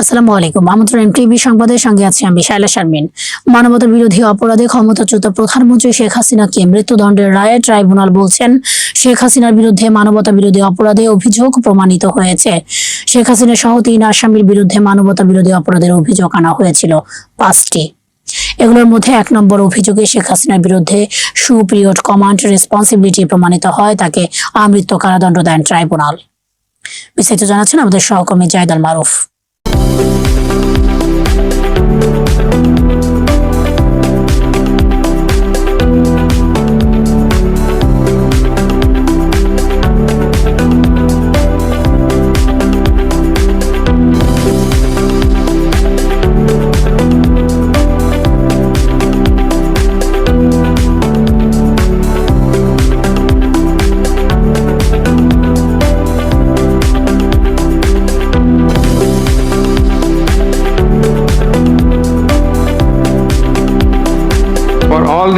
আসসালামু আলাইকুম। আমন্ত্রণ টিভি সংবাদের সঙ্গে আছি আমি শাইলা শারমিন। মানবতা বিরোধী অপরাধে ক্ষমতাচ্যুত প্রধানমন্ত্রী শেখ হাসিনাকে মৃত্যুদণ্ডের রায়ে ট্রাইব্যুনাল বলছেন, শেখ হাসিনার বিরুদ্ধে মানবতা বিরোধী অপরাধে অভিযোগ প্রমাণিত হয়েছে। শেখ হাসিনা সহ তিন আসামির বিরুদ্ধে মানবতা বিরোধী অপরাধের অভিযোগ আনা হয়েছিল পাঁচটি। এগুলোর মধ্যে এক নম্বর অভিযোগে শেখ হাসিনার বিরুদ্ধে সুপিরিয়ড কমান্ড রেসপন্সিবিলিটি প্রমাণিত হয়, তাকে আমৃত্যু কারাদণ্ড দেন ট্রাইব্যুনাল। বিস্তারিত জানাচ্ছেন আমাদের সহকর্মী জায়দ আল মারুফ। Thank you.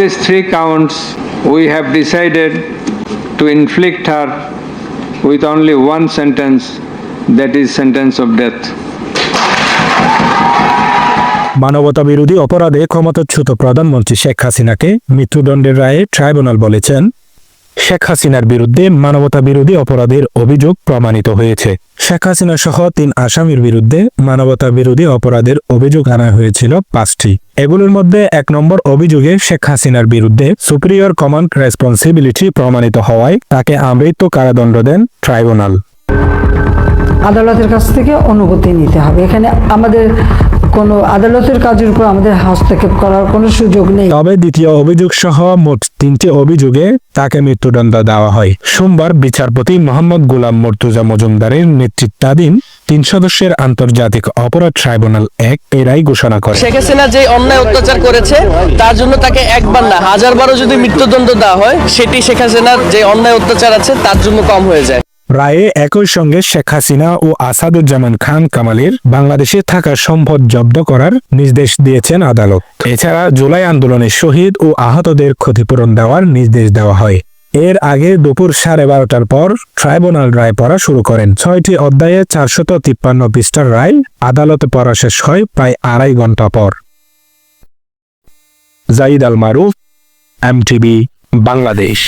These three counts, we have decided to inflict her with only one sentence, that is sentence of death. মানবতা বিরোধী অপরাধে ক্ষমতাচ্যুত প্রধানমন্ত্রী শেখ হাসিনাকে মৃত্যুদণ্ডের রায়ে ট্রাইব্যুনাল বলেছেন শেখ হাসিনার বিরুদ্ধে মানবতা বিরোধী অপরাধের অভিযোগ প্রমাণিত হয়েছে। শেখ হাসিনা সহ তিন আসামির বিরুদ্ধে মানবতা বিরোধী অপরাধের অভিযোগ আনা হয়েছিল পাঁচটি। এগুলোর মধ্যে এক নম্বর অভিযোগে শেখ হাসিনার বিরুদ্ধে সুপ্রিয়র কমান্ড রেসপন্সিবিলিটি প্রমাণিত হওয়ায় তাকে আমৃত্যু কারাদণ্ড দেন ট্রাইব্যুনাল। আদালতের কাছ থেকে অনুমতি নিতে হবে। এখানে আমাদের কোনো আদালতের কাজের উপর আমাদের হস্তক্ষেপ করার কোনো সুযোগ নেই। তবে দ্বিতীয় অভিযোগ সহ মোট তিনটি অভিযোগে তাকে মৃত্যুদণ্ড দেওয়া হয়। সোমবার বিচারপতি মোহাম্মদ গোলাম মর্তুজা মজুমদারের নেতৃত্বাধীন তিন সদস্যের আন্তর্জাতিক অপরাধ ট্রাইব্যুনাল এক এরাই ঘোষণা করে। শেখ হাসিনা যে অন্যায় অত্যাচার করেছে তার জন্য তাকে একবার না হাজার বারো যদি মৃত্যুদণ্ড দেওয়া হয় সেটি শেখ হাসিনার যে অন্যায় অত্যাচার আছে তার জন্য কম হয়ে যায়। রায়ে একই সঙ্গে শেখ হাসিনা ও আসাদুজ্জামান খান কামালের বাংলাদেশে থাকা সম্পদ জব্দ করার নির্দেশ দিয়েছেন আদালত। এছাড়া জুলাই আন্দোলনে শহীদ ও আহতদের ক্ষতিপূরণ দেওয়ার নির্দেশ দেওয়া হয়। এর আগে দুপুর সাড়ে বারোটার পর ট্রাইব্যুনাল রায় পড়া শুরু করেন। ছয়টি অধ্যায়ে চারশত তিপ্পান্ন পৃষ্ঠার রায় আদালতে পড়া শেষ হয় প্রায় আড়াই ঘণ্টা পর। জাইদ আল মারুফ, এমটিভি, বাংলাদেশ।